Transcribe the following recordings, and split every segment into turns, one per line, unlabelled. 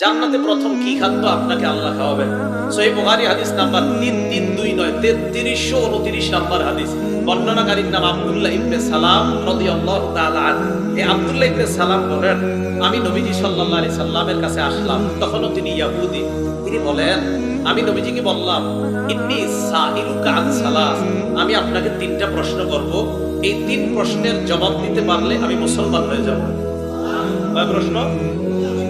জান্নাতে প্রথম কি খাদ্য আপনাকে আল্লাহ খাওয়াবেন সহি বুখারী হাদিস নাম্বার তিন তিন, দুই, নয়, তেত্রিশশো উনত্রিশ নাম্বার হাদিস। বর্ণনাকারীর নাম আব্দুল্লাহ ইবনে সালাম রাদিয়াল্লাহু তাআলা আনহু। এই আব্দুল্লাহ ইবনে সালাম বলেন, আমি নবীজি সাল্লাল্লাহু আলাইহি সাল্লামের কাছে আসলাম। তখনও তিনি ইয়াহুদি। তিনি বলেন, আমি নবীজিকে বললাম, ইন্নি সাইলুকা আন সালাস আমি আপনাকে তিনটা প্রশ্ন করব। এই তিন প্রশ্নের জবাব দিতে পারলে আমি মুসলমান হয়ে যাব। প্রশ্ন?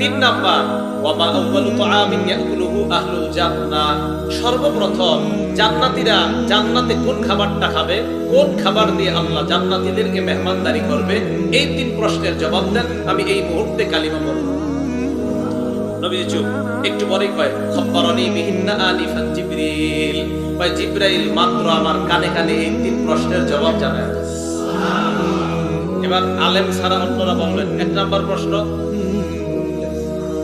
তিন নাম্বার সর্বপ্রথম জান্নাতে কোন খাবারটা খাবে, কোন খাবার দিয়ে আল্লাহ মেহমানদারি করবে, এই তিন প্রশ্নের জবাব দেন। আমি এই মুহূর্তে কালিমা বলব নবীজি চুপ, একটু পরেই কয়, খব্বরনি বিহিন্না আনিফান জিব্রাইল মাত্র আমার কানে কানে এই তিন প্রশ্নের জবাব জানায়। এবার আলেম ছাড়া অন্যরা এক নাম্বার প্রশ্ন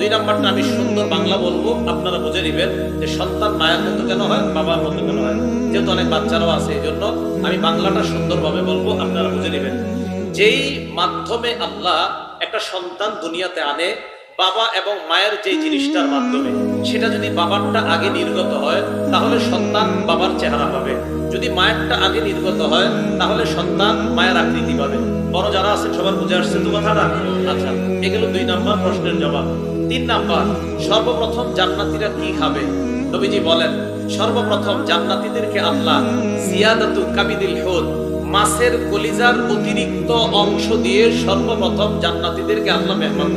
দুই নাম্বারটা আমি সুন্দর বাংলা বলব, আপনারা বুঝে নিবেন যে সন্তান মায়ের মতো কেন হয়, বাবার মতো কেন হয়। যেহেতু অনেক বাচ্চারাও আছে, এই জন্য আমি বাংলাটা সুন্দরভাবে বলব, আপনারা বুঝে নিবেন। যেই মাধ্যমে আল্লাহ একটা সন্তান দুনিয়াতে আনে, বাবা এবং মায়ের যে জিনিসটার মাধ্যমে, সেটা যদি বাবারটা আগে নির্গত হয়, তাহলে সন্তান বাবার চেহারা পাবে। যদি মায়েরটা আগে নির্গত হয়, তাহলে সন্তান মায়ের আকৃতি পাবে। বড় যারা আছেন সবার বুঝে আসছে তো কথাটা? আচ্ছা এগুলো দুই নাম্বার প্রশ্নের জবাব। তিন নাম্বার, সর্বপ্রথম জান্নাতীরা কি খাবে? নবীজি বলেন, সর্বপ্রথম জান্নাতীদেরকে আল্লাহ জিয়াদাতু কাবিদিল হুদ, মাছের কলিজার অতিরিক্ত অংশ দিয়ে সর্বপ্রথম জান্নাতীদেরকে আল্লাহ মেহমান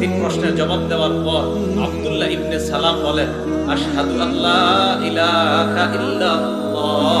তিন প্রশ্নের জবাব দেওয়ার পর আব্দুল্লাহ ইবনে সালাম বলেন, আশহাদু আল্লাহ ইলাহা ইল্লাল্লাহ।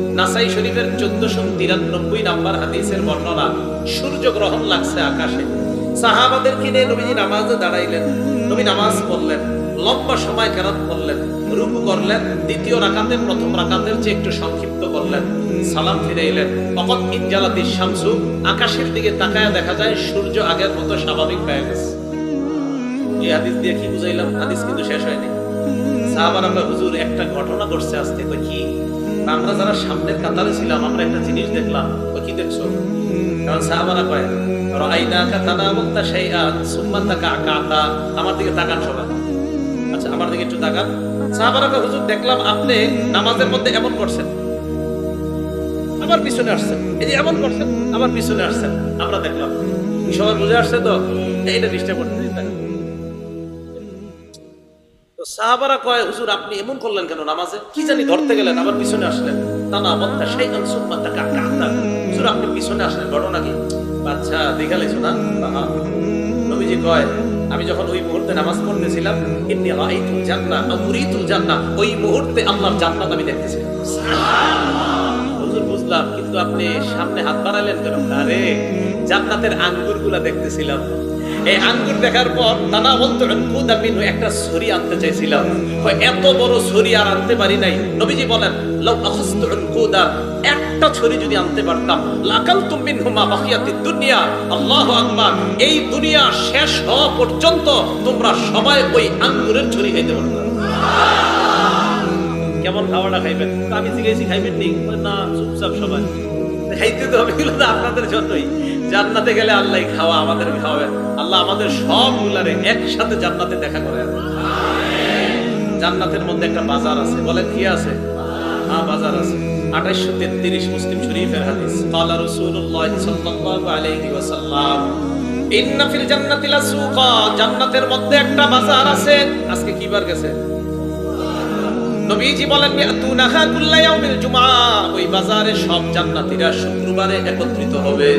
নাসাই শরীফের চোদ্দশো তিরানব্বই নাম্বার হাদিসের বর্ণনা সূর্য গ্রহণ লাগছে আকাশে। সাহাবাদের কিনে নবীজি নামাজে দাঁড়াইলেন, নবী নামাজ পড়লেন, লম্বা সময় কেরাত করলেন, রুকু করলেন, দ্বিতীয় রাকাতের প্রথম রাকাতের চেয়ে একটু সংক্ষিপ্ত করলেন, সালাম ফিরে এলেন তখন ইনজালাতি শামসু, আকাশের দিকে তাকায় দেখা যায় সূর্য আগের মতো স্বাভাবিক হয়ে গেছে। এই হাদিস দিয়ে কি বুঝাইলাম? হাদিস কিন্তু শেষ হয়নি। সাহাবার আমরা হুজুর, একটা ঘটনা ঘটছে আজকে তো কি? আমরা যারা সামনের কাতারে ছিলাম, আমরা একটা জিনিস দেখলাম। ও কি দেখছ? কারণ সাহাবারা কয় কাতানা মুক্তা তাকা কাতা আমার দিকে তাকান সবাই। আচ্ছা আমার দিকে একটু তাকান। সাহাবারা কয়, হুজুর, দেখলাম আপনি নামাজের মধ্যে এমন করছেন। আবার পিছনে আসছেন। এই যে এমন করছেন, আবার পিছনে আসছেন। আমরা দেখলাম। সবার বুঝে আসছে তো? এইটা ডিস্টার্ব করতে দিন সাহাবারা কয়, হুজুর, আপনি এমন করলেন কেন নামাজে? কি জানি ধরতে গেলেন, আবার পিছনে আসলেন। তা না বত্তা সেই হুজুর, আপনি পিছনে আসলেন, ঘটনা কি? আচ্ছা দেখালেছো না? নবীজি কয়, আমি যখন ওই মুহূর্তে নামাজ পড়তেছিলাম, ইন্নি রাআইতুল জান্নাহ, আও উরিতুল জান্নাহ, ওই মুহূর্তে আল্লাহর জান্নাত আমি দেখতেছিলাম। হুজুর, বুঝলাম, কিন্তু আপনি সামনে হাত বাড়ালেন কেন? আরে, জান্নাতের আঙ্গুরগুলা দেখতেছিলাম। এই আঙ্গুর দেখার পর নানা বলতো একটা ছড়ি আনতে চাইছিলাম। এত বড় ছড়ি আর আনতে পারি নাই। নবীজি বলেন একটা ছড়ি যদি আনতে পারতাম, লাকালতু মিনহুমা বাকিয়াতিদ দুনিয়া। আল্লাহু আকবার। এই দুনিয়া শেষ হওয়া পর্যন্ত তোমরা সবাই ওই আঙ্গুরের ছড়ি খাইতে পারতাম কেমন খাওয়াটা খাইবেন? আমি জিজ্ঞেসি খাইবেন নি। না, চুপচাপ সবাই। খাইতে তো তো আপনাদের জন্যই। জান্নাতে গেলে আল্লাহ খাওয়া আমাদের আল্লাহ আমাদের সবগুলারে একসাথে জান্নাতে দেখা জান্নাতের মধ্যে একটা বাজার আছে কি আছে? হ্যাঁ বাজার আছে। তেত্রিশ মুসলিম শরীফের হাদিস। কালা রসুল্লাহ সাল্লাল্লাহু আলাইহি ওয়াসাল্লাম, ইন্না ফিল জান্নাতি লাসুকা। জান্নাতের মধ্যে একটা বাজার আছে। আজকে কি বার গেছে? নবীজি বলেন ইয়াতুনাহা কুল্লা ইয়াউমিল জুমআ ওই বাজারে সব জান্নাতীরা শুক্রবারে একত্রিত হবে।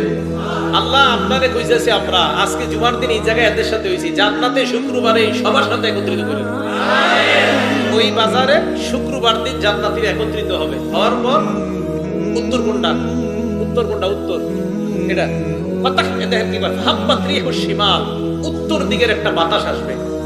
আল্লাহ আপনারে কইতেছে আমরা আজকে জুমার দিন এই জায়গায় এদের সাথে হইছি জান্নাতে শুক্রবারে সবার সাথে একত্রিত করেন ওই বাজারে শুক্রবার দিন জান্নাতীরা একত্রিত হবে। হওয়ার পর উত্তর কোনটা? উত্তর কোনটা? উত্তর। এটা। ফাতাহ দেখেন কি বলে হাব্বাত রিহু শিমাল। উত্তর দিকের একটা বাতাস আসবে।